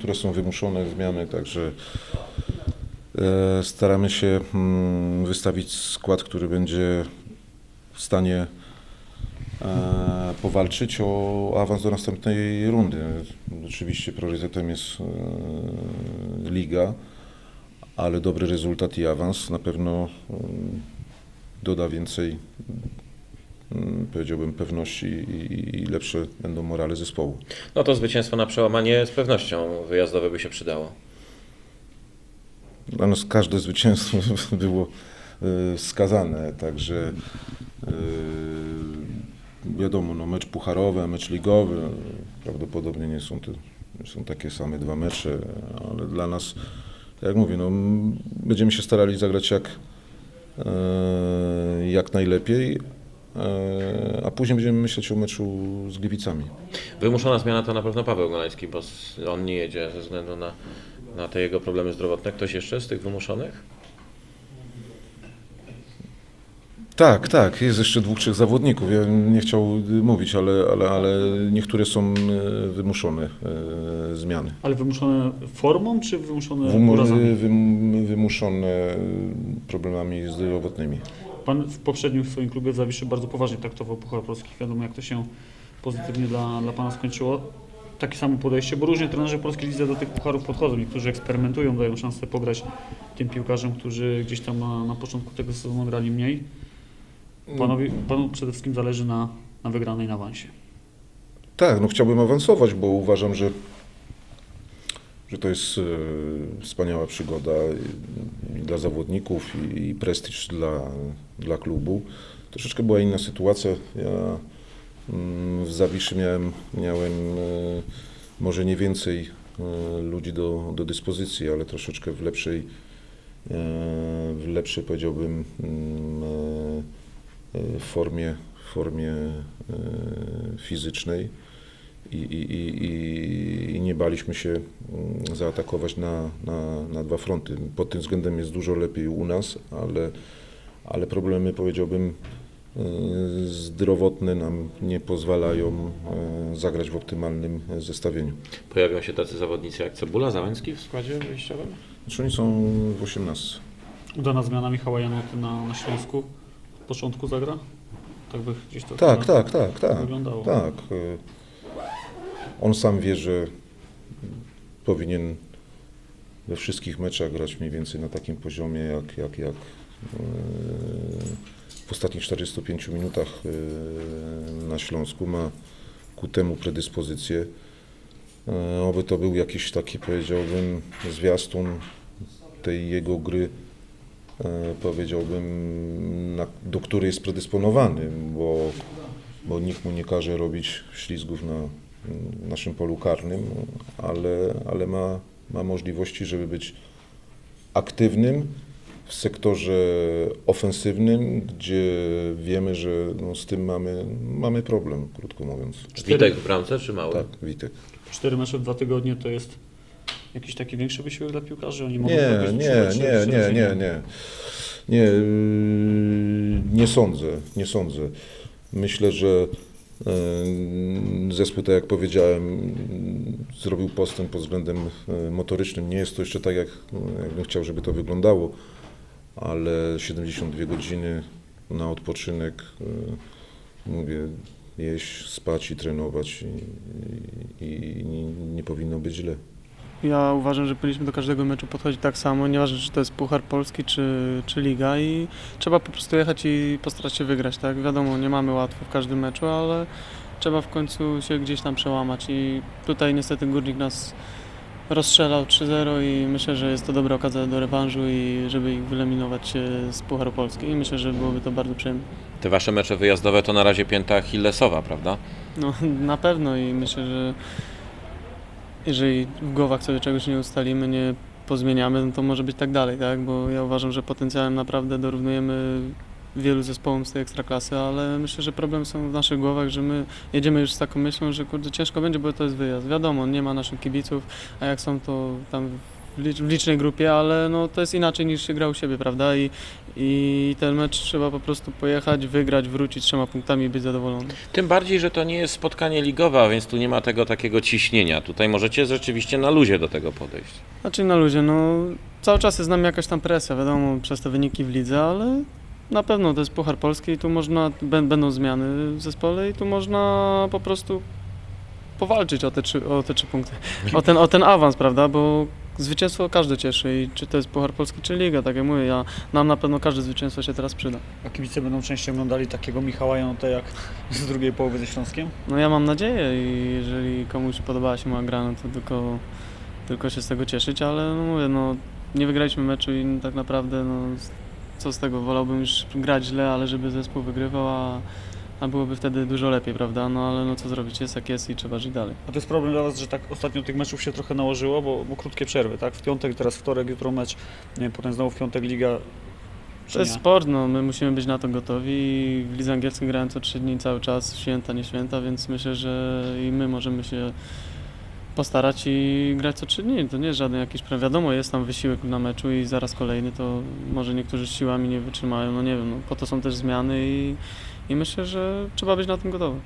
niektóre są wymuszone zmiany, także e, staramy się mm, wystawić skład, który będzie w stanie e, powalczyć o awans do następnej rundy. Oczywiście priorytetem jest e, liga, ale dobry rezultat i awans na pewno mm, doda więcej, powiedziałbym, pewności i, i lepsze będą morale zespołu. No to zwycięstwo na przełamanie z pewnością wyjazdowe by się przydało. Dla nas każde zwycięstwo było e, wskazane, także e, wiadomo, no mecz pucharowy, mecz ligowy, prawdopodobnie nie są, to, nie są takie same dwa mecze, ale dla nas, tak jak mówię, no, będziemy się starali zagrać jak, e, jak najlepiej, a później będziemy myśleć o meczu z Gliwicami. Wymuszona zmiana to na pewno Paweł Golański, bo on nie jedzie ze względu na, na te jego problemy zdrowotne. Ktoś jeszcze z tych wymuszonych? Tak, tak, jest jeszcze dwóch, trzech zawodników. Ja nie chciał mówić, ale, ale, ale niektóre są e, wymuszone e, zmiany. Ale wymuszone formą, czy wymuszone Wymu- urazami? wym- wymuszone e, problemami zdrowotnymi. Pan w poprzednim swoim klubie Zawiszy bardzo poważnie traktował Puchar Polski. Wiadomo, jak to się pozytywnie dla, dla Pana skończyło. Takie samo podejście, bo różnie trenerzy polskiej lidze do tych pucharów podchodzą. Niektórzy eksperymentują, dają szansę pograć tym piłkarzom, którzy gdzieś tam na, na początku tego sezonu grali mniej. Panowi, panu przede wszystkim zależy na, na wygranej na awansie. Tak, no chciałbym awansować, bo uważam, że, że to jest e, wspaniała przygoda dla zawodników i, prestiż dla, dla klubu. Troszeczkę była inna sytuacja. Ja mm, w Zawiszy miałem, miałem e, może nie więcej e, ludzi do, do dyspozycji, ale troszeczkę w lepszej, w lepszej powiedziałbym mm, formie, formie fizycznej i, i, i, i- nie baliśmy się mm, zaatakować na, na, na dwa fronty. Pod tym względem jest dużo lepiej u nas, ale, ale problemy powiedziałbym e, zdrowotne nam nie pozwalają e, zagrać w optymalnym zestawieniu. Pojawią się tacy zawodnicy jak Cebula, Załęcki w składzie wyjściowym? Znaczy oni są w 18. Udana zmiana Michała Janoty na, na Śląsku. W początku zagra? Tak by gdzieś to Tak, tak, tak, tak. wyglądało. Tak. On sam wie, że powinien we wszystkich meczach grać mniej więcej na takim poziomie, jak, jak, jak e, w ostatnich 45 minutach e, na Śląsku. Ma ku temu predyspozycję. E, Oby to był jakiś taki, powiedziałbym, zwiastun tej jego gry, powiedziałbym, na, do której jest predysponowany, bo bo nikt mu nie każe robić ślizgów na naszym polu karnym, ale, ale ma, ma możliwości, żeby być aktywnym w sektorze ofensywnym, gdzie wiemy, że no, z tym mamy, mamy problem, krótko mówiąc. Cztery- Witek w bramce czy mały? Tak, Witek. Cztery mecze w dwa tygodnie to jest jakiś taki większy wysiłek dla piłkarzy? Oni mogą Nie, nie, nie, nie, nie, nie. Nie, nie sądzę, nie sądzę. Myślę, że zespół, tak jak powiedziałem, zrobił postęp pod względem yy, motorycznym. Nie jest to jeszcze tak, jak, jakbym chciał, żeby to wyglądało, ale 72 godziny na odpoczynek, mówię, jeść, spać i trenować i, i, i nie powinno być źle. Ja uważam, że powinniśmy do każdego meczu podchodzić tak samo, nieważne czy to jest Puchar Polski czy, czy Liga i trzeba po prostu jechać i postarać się wygrać, tak? Wiadomo, nie mamy łatwo w każdym meczu, ale trzeba w końcu się gdzieś tam przełamać i tutaj niestety Górnik nas rozstrzelał 3-0 i myślę, że jest to dobra okazja do rewanżu i żeby ich wyeliminować z Pucharu Polski i myślę, że byłoby to bardzo przyjemne. Te wasze mecze wyjazdowe to na razie pięta Achillesowa, prawda? No na pewno i myślę, że jeżeli w głowach sobie czegoś nie ustalimy, nie pozmieniamy, no to może być tak dalej, tak? Bo ja uważam, że potencjałem naprawdę dorównujemy wielu zespołom z tej ekstraklasy, ale myślę, że problem są w naszych głowach, że my jedziemy już z taką myślą, że kurde ciężko będzie, bo to jest wyjazd. Wiadomo, nie ma naszych kibiców, a jak są to tam w licz- w licznej grupie, ale no, to jest inaczej niż się gra u siebie, prawda? I, I ten mecz trzeba po prostu pojechać, wygrać, wrócić trzema punktami i być zadowolonym. Tym bardziej, że to nie jest spotkanie ligowe, a więc tu nie ma tego takiego ciśnienia. Tutaj możecie rzeczywiście na luzie do tego podejść. Znaczy na luzie, no cały czas jest z nami jakaś tam presja, wiadomo, przez te wyniki w lidze, ale na pewno to jest Puchar Polski i tu można, bę- będą zmiany w zespole i tu można po prostu powalczyć o te trzy, o te trzy punkty, o ten, o ten awans, prawda, bo zwycięstwo każdy cieszy i czy to jest Puchar Polski, czy Liga, tak jak mówię, ja, nam na pewno każde zwycięstwo się teraz przyda. A kibice będą częściej oglądali takiego Michała Janotę jak z drugiej połowy ze Śląskiem? No ja mam nadzieję i jeżeli komuś podobała się moja gra, no to tylko, tylko się z tego cieszyć, ale no mówię, no nie wygraliśmy meczu i tak naprawdę no co z tego, wolałbym już grać źle, ale żeby zespół wygrywał, a, a byłoby wtedy dużo lepiej, prawda? No ale no co zrobić, jest jak jest i trzeba żyć dalej. A to jest problem dla Was, że tak ostatnio tych meczów się trochę nałożyło, bo, bo krótkie przerwy, tak? W piątek, teraz wtorek, jutro mecz, nie, wiem, potem znowu w piątek Liga. To jest sport, no my musimy być na to gotowi i w lidze angielskiej grałem co trzy dni cały czas, święta, nie święta, więc myślę, że i my możemy się postarać i grać co trzy dni. To nie jest żaden jakiś problem. Wiadomo, jest tam wysiłek na meczu i zaraz kolejny, to może niektórzy z siłami nie wytrzymają, no nie wiem, no, po to są też zmiany i, i myślę, że trzeba być na tym gotowy.